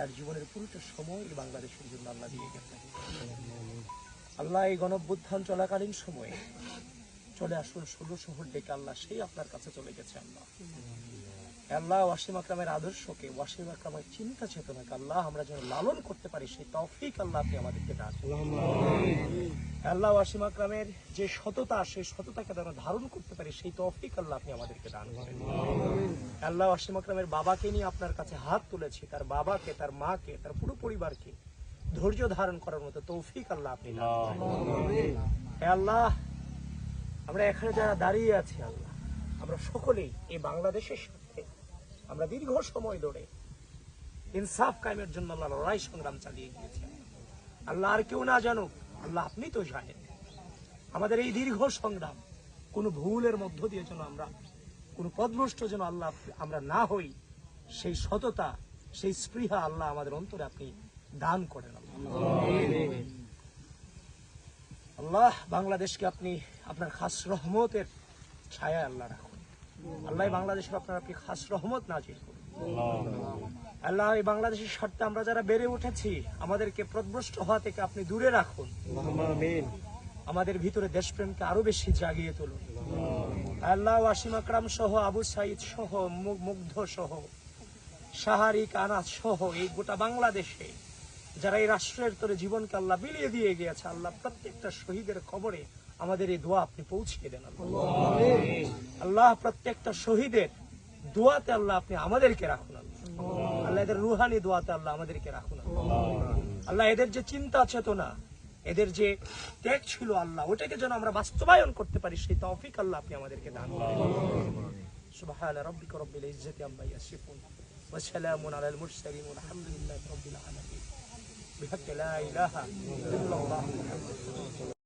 তার জীবনের পুরোটা সময় বাংলাদেশের জন্য আল্লাহ দিয়ে গেছেন আল্লাহ এই গণভ্যুত্থান চলাকালীন সময়ে চলে আসুন ষোলো শহর ডেকে আল্লাহ সেই আপনার কাছে চলে গেছে আল্লাহ আল্লাহ, ওয়াসিম আকরামের আদর্শকে, ওয়াসিম আকরামের চিন্তা চেতনাকে আল্লাহ আমরা যেন লালন করতে পারি, সেই তৌফিক আল্লাহ আপনি আমাদেরকে করুন। আল্লাহ ওয়াসিম আকরামের যে সততা, সেই সততাকে যেন ধারণ করতে পারি, সেই তৌফিক আল্লাহ আপনি আমাদেরকে দান করেন আল্লাহ ওয়াসিম আকরামের বাবাকে নিয়ে আপনার কাছে হাত তুলেছি, তার বাবাকে, তার মাকে, তার পুরো পরিবারকে ধৈর্য ধারণ করার মতো তৌফিক আল্লাহ আপনি। আল্লাহ, আমরা এখানে যারা দাঁড়িয়ে আছি আল্লাহ, আমরা সকলেই এই বাংলাদেশের সাথে, আমরা দীর্ঘ সময় ধরে ইনসাফ কায়েমের জন্য আল্লাহ লড়াই সংগ্রাম চালিয়ে গিয়েছি আল্লাহ আর কেউ না জানুক আল্লাহ আপনি তো জানেন। আমাদের এই দীর্ঘ সংগ্রাম, কোনো ভুলের মধ্য দিয়ে যেন আমরা, কোনো পদভ্রষ্ট যেন আল্লাহ আমরা না হই, সেই সততা, সেই স্পৃহা আল্লাহ আমাদের অন্তরে আপনি দান করেন আল্লাহ। বাংলাদেশকে আপনি আপনার খাস রহমতের ছায়া আল্লাহ রাখুন। আল্লাহ এই বাংলাদেশের আপনার আপনি খাস রহমত নাজির করুন। আল্লাহ এই বাংলাদেশের স্বার্থে আমরা যারা বেড়ে উঠেছি আমাদেরকে প্রদ্রষ্ট হওয়া থেকে আপনি দূরে রাখুন। আমাদের ভিতরে দেশপ্রেমকে আরও বেশি জাগিয়ে তুলুন। আল্লাহ ওয়াসিম আকরাম সহ আবু সাইদ সহ মুগ্ধ সহ সাহারিক আনাজ সহ এই গোটা বাংলাদেশে যারা এই রাষ্ট্রের তোরে জীবনকে আল্লাহ বিলিয়ে দিয়ে গিয়েছে আল্লাহ প্রত্যেকটা শহীদের খবরে আমাদের এই দোয়া আপনি পৌঁছিয়ে দেন আল্লাহ। আল্লাহ প্রত্যেকটা শহীদের দোয়াতে আল্লাহ আপনি আমাদেরকে রাখুন আল্লাহ। আল্লাহ এদের রুহানি দোয়াতে আল্লাহ আমাদেরকে রাখুন। আল্লাহ এদের যে চিন্তা চেতনা, এদের যে ত্যাগ ছিল আল্লাহ, ওটাকে যেন আমরা বাস্তবায়ন করতে পারি, সেই তফিক আল্লাহ আপনি আমাদেরকে দান করেন। সুবহান রব্বিল ইজ্জাতি আম্মা ইয়াসিফুন, ওয়া সালামুন আলাল মুরসালিন আলহামদুলিল্লাহি আলামিন। লা ইলাহা ইল্লাল্লাহ